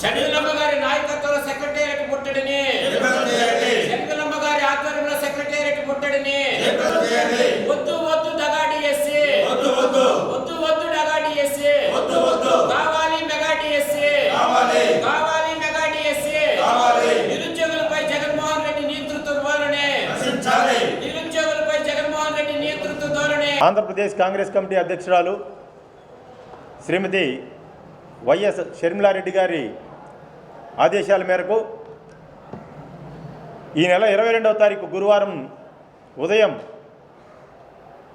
షణ్ములమ్మ గారి నాయకత్వంలో సెక్రటేరియట్ ముట్టడిని షణ్ములమ్మ గారి ఆధ్వర్యంలో సెక్రటేరియట్ ముట్టడిని వద్దు వద్దు దగాడి ఎస్సి. వద్దు వద్దు వద్దు వద్దు దగాడి ఎస్సి. వద్దు వద్దు కావాలి మెగాటి ఎస్సి. కావాలి. కావాలి మెగాటి ఎస్సి. కావాలి. నిరుద్యోగులపై జగన్మోహన్ రెడ్డి నేతృత్వ ధోరణి. నశించాలి. నిరుద్యోగులపై జగన్మోహన్ రెడ్డి నేతృత్వ ధోరణి. ఆంధ్రప్రదేశ్ కాంగ్రెస్ కమిటీ అధ్యక్షురాలు శ్రీమతి వైఎస్ షర్మిలారెడ్డి గారి ఆదేశాల మేరకు ఈ నెల ఇరవై రెండవ తారీఖు గురువారం ఉదయం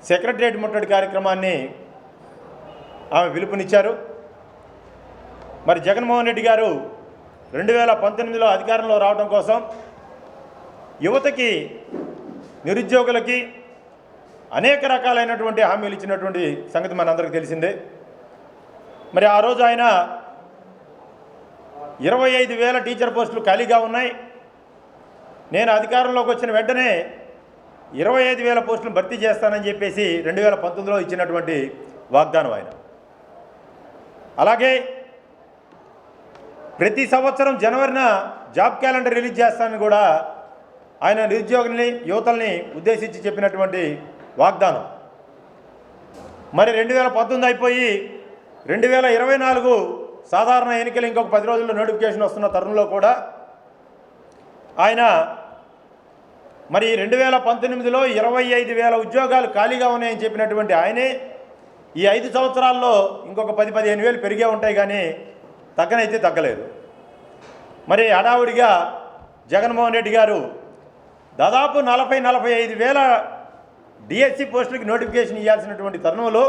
సెక్రటరియట్ ముట్టడి కార్యక్రమాన్ని ఆమె పిలుపునిచ్చారు. మరి జగన్మోహన్ రెడ్డి గారు రెండు వేల పంతొమ్మిదిలో అధికారంలో రావడం కోసం యువతకి నిరుద్యోగులకి అనేక రకాలైనటువంటి హామీలు ఇచ్చినటువంటి సంగతి మనందరికీ తెలిసిందే. మరి ఆ రోజు ఆయన ఇరవై ఐదు వేల టీచర్ పోస్టులు ఖాళీగా ఉన్నాయి. నేను అధికారంలోకి వచ్చిన వెంటనే ఇరవై ఐదు వేల పోస్టులు భర్తీ చేస్తానని చెప్పేసి రెండు వేల పంతొమ్మిదిలో ఇచ్చినటువంటి వాగ్దానం ఆయన. అలాగే ప్రతి సంవత్సరం జనవరిన జాబ్ క్యాలెండర్ రిలీజ్ చేస్తానని కూడా ఆయన నిరుద్యోగుల్ని యువతల్ని ఉద్దేశించి చెప్పినటువంటి వాగ్దానం. మరి రెండు వేల పంతొమ్మిది అయిపోయి రెండు వేల ఇరవై నాలుగు సాధారణ ఎన్నికలు ఇంకొక పది రోజుల్లో నోటిఫికేషన్ వస్తున్న తరుణంలో కూడా ఆయన మరి రెండు వేల పంతొమ్మిదిలో ఇరవై ఐదు వేల ఉద్యోగాలు ఖాళీగా ఉన్నాయని చెప్పినటువంటి ఆయనే ఈ ఐదు సంవత్సరాల్లో ఇంకొక పది పదిహేను వేలు పెరిగే ఉంటాయి కానీ తగ్గనైతే తగ్గలేదు. మరి హడావుడిగా జగన్మోహన్ రెడ్డి గారు దాదాపు నలభై నలభై ఐదు వేల డిఎస్సి పోస్టులకి నోటిఫికేషన్ ఇవ్వాల్సినటువంటి తరుణంలో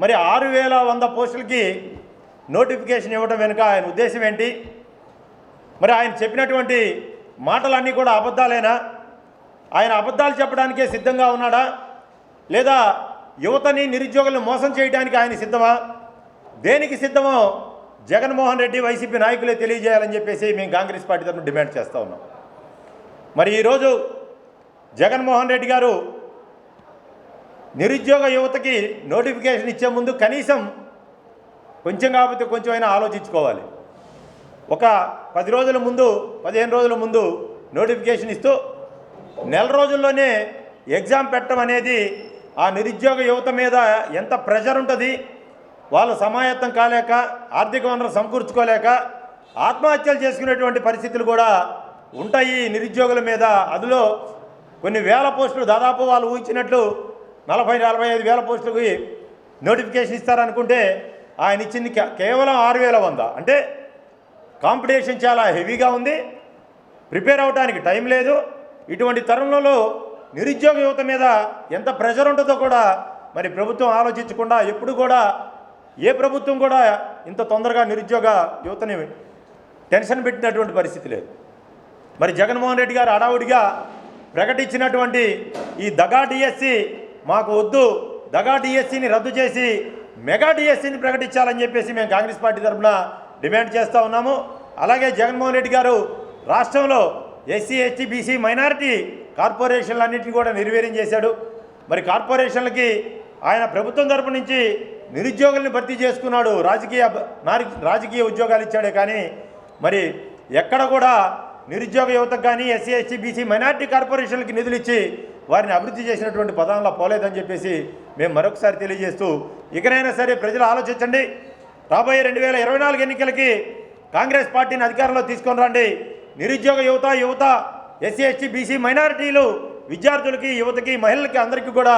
మరి ఆరు వేల వంద పోస్టులకి నోటిఫికేషన్ ఇవ్వడం వెనుక ఆయన ఉద్దేశం ఏంటి? మరి ఆయన చెప్పినటువంటి మాటలన్నీ కూడా అబద్ధాలేనా? ఆయన అబద్ధాలు చెప్పడానికే సిద్ధంగా ఉన్నాడా? లేదా యువతని నిరుద్యోగులను మోసం చేయడానికి ఆయన సిద్ధమా? దేనికి సిద్ధమో జగన్మోహన్ రెడ్డి వైసీపీ నాయకులే తెలియజేయాలని చెప్పేసి మేము కాంగ్రెస్ పార్టీ తరఫున డిమాండ్ చేస్తూ ఉన్నాం. మరి ఈరోజు జగన్మోహన్ రెడ్డి గారు నిరుద్యోగ యువతకి నోటిఫికేషన్ ఇచ్చే ముందు కనీసం కొంచెం కాకపోతే కొంచెం అయినా ఆలోచించుకోవాలి. ఒక పది రోజుల ముందు పదిహేను రోజుల ముందు నోటిఫికేషన్ ఇస్తూ నెల రోజుల్లోనే ఎగ్జామ్ పెట్టడం అనేది ఆ నిరుద్యోగ యువత మీద ఎంత ప్రెషర్ ఉంటుంది వాళ్ళు సమాయత్తం కాలేక ఆర్థిక వనరులు సమకూర్చుకోలేక ఆత్మహత్యలు చేసుకునేటువంటి పరిస్థితులు కూడా ఉంటాయి నిరుద్యోగుల మీద. అందులో కొన్ని వేల పోస్టులు దాదాపు వాళ్ళు ఊహించినట్లు నలభై నలభై ఐదు వేల పోస్టులకి నోటిఫికేషన్ ఇస్తారనుకుంటే ఆయన ఇచ్చింది కేవలం ఆరు వేల వంద. అంటే కాంపిటీషన్ చాలా హెవీగా ఉంది. ప్రిపేర్ అవడానికి టైం లేదు. ఇటువంటి తరుణంలో నిరుద్యోగ యువత మీద ఎంత ప్రెషర్ ఉంటుందో కూడా మరి ప్రభుత్వం ఆలోచించకుండా ఎప్పుడు కూడా ఏ ప్రభుత్వం కూడా ఇంత తొందరగా నిరుద్యోగ యువతని టెన్షన్ పెట్టినటువంటి పరిస్థితి లేదు. మరి జగన్మోహన్ రెడ్డి గారు అడావుడిగా ప్రకటించినటువంటి ఈ దగా డిఎస్సి మాకు వద్దు దగా డిఎస్సిని రద్దు చేసి మెగా డిఎస్సీని ప్రకటించాలని చెప్పేసి మేము కాంగ్రెస్ పార్టీ తరఫున డిమాండ్ చేస్తూ ఉన్నాము. అలాగే జగన్మోహన్ రెడ్డి గారు రాష్ట్రంలో ఎస్సీ ఎస్టీ బీసీ మైనారిటీ కార్పొరేషన్లన్నింటినీ కూడా నిర్వీర్యం చేశాడు. మరి కార్పొరేషన్లకి ఆయన ప్రభుత్వం తరపు నుంచి నిరుద్యోగుల్ని భర్తీ చేసుకున్నాడు. రాజకీయ రాజకీయ ఉద్యోగాలు ఇచ్చాడే కానీ మరి ఎక్కడ కూడా నిరుద్యోగ యువతకు కానీ ఎస్సీ ఎస్టీ బీసీ మైనార్టీ కార్పొరేషన్లకి నిధులు ఇచ్చి వారిని అభివృద్ధి చేసినటువంటి పదాల్లో పోలేదని చెప్పేసి మేము మరొకసారి తెలియజేస్తూ ఇకనైనా సరే ప్రజలు ఆలోచించండి. రాబోయే రెండు వేల ఇరవై నాలుగు ఎన్నికలకి కాంగ్రెస్ పార్టీని అధికారంలో తీసుకొని రండి. నిరుద్యోగ యువత యువత ఎస్సీ ఎస్టీ బీసీ మైనారిటీలు విద్యార్థులకి యువతకి మహిళలకి అందరికీ కూడా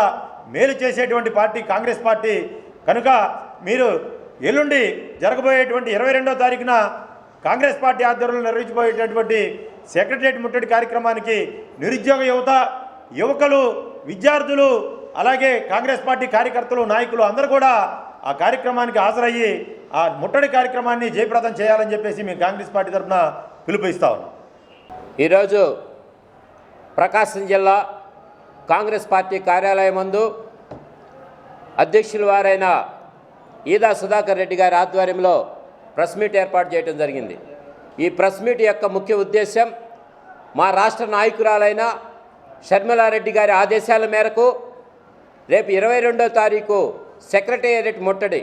మేలు చేసేటువంటి పార్టీ కాంగ్రెస్ పార్టీ. కనుక మీరు ఎల్లుండి జరగబోయేటువంటి ఇరవై రెండో తారీఖున కాంగ్రెస్ పార్టీ ఆధ్వర్యంలో నిర్వహించబోయేటటువంటి సెక్రటరియట్ ముట్టడి కార్యక్రమానికి నిరుద్యోగ యువత యువకులు విద్యార్థులు అలాగే కాంగ్రెస్ పార్టీ కార్యకర్తలు నాయకులు అందరూ కూడా ఆ కార్యక్రమానికి హాజరయ్యి ఆ ముట్టడి కార్యక్రమాన్ని జయప్రదం చేయాలని చెప్పేసి మేము కాంగ్రెస్ పార్టీ తరఫున పిలుపునిస్తా ఉన్నాం. ఈరోజు ప్రకాశం జిల్లా కాంగ్రెస్ పార్టీ కార్యాలయం ముందు అధ్యక్షుల వారైన ఈదా సుధాకర్ రెడ్డి గారి ఆధ్వర్యంలో ప్రెస్ మీట్ ఏర్పాటు చేయడం జరిగింది. ఈ ప్రెస్ మీట్ యొక్క ముఖ్య ఉద్దేశం మా రాష్ట్ర నాయకురాలైన షర్మిలారెడ్డి గారి ఆదేశాల మేరకు రేపు ఇరవై రెండో తారీఖు సెక్రటేరియట్ ముట్టడి.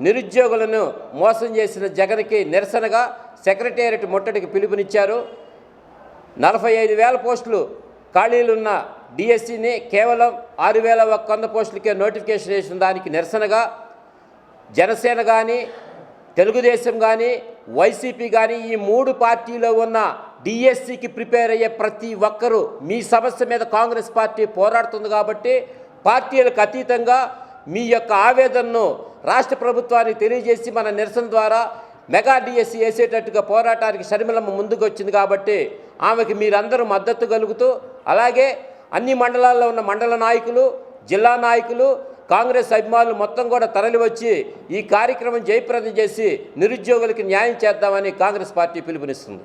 నిరుద్యోగులను మోసం చేసిన జగన్కి నిరసనగా సెక్రటేరియట్ ముట్టడికి పిలుపునిచ్చారు. నలభై ఐదు వేల పోస్టులు ఖాళీలున్న డిఎస్సిని కేవలం ఆరు వేల ఒక వంద పోస్టులకే నోటిఫికేషన్ వేసిన దానికి నిరసనగా జనసేన కానీ తెలుగుదేశం కానీ వైసీపీ కానీ ఈ మూడు పార్టీలో ఉన్న డిఎస్సికి ప్రిపేర్ అయ్యే ప్రతి ఒక్కరూ మీ సమస్య మీద కాంగ్రెస్ పార్టీ పోరాడుతుంది కాబట్టి పార్టీలకు అతీతంగా మీ యొక్క ఆవేదనను రాష్ట్ర ప్రభుత్వానికి తెలియజేసి మన నిరసన ద్వారా మెగా డిఎస్సి వేసేటట్టుగా పోరాటానికి షర్మిలమ్మ ముందుకు వచ్చింది కాబట్టి ఆమెకి మీరందరూ మద్దతు కలుగుతూ అలాగే అన్ని మండలాల్లో ఉన్న మండల నాయకులు జిల్లా నాయకులు కాంగ్రెస్ అభిమానులు మొత్తం కూడా తరలివచ్చి ఈ కార్యక్రమం జయప్రదం చేసి నిరుద్యోగులకి న్యాయం చేద్దామని కాంగ్రెస్ పార్టీ పిలుపునిస్తుంది.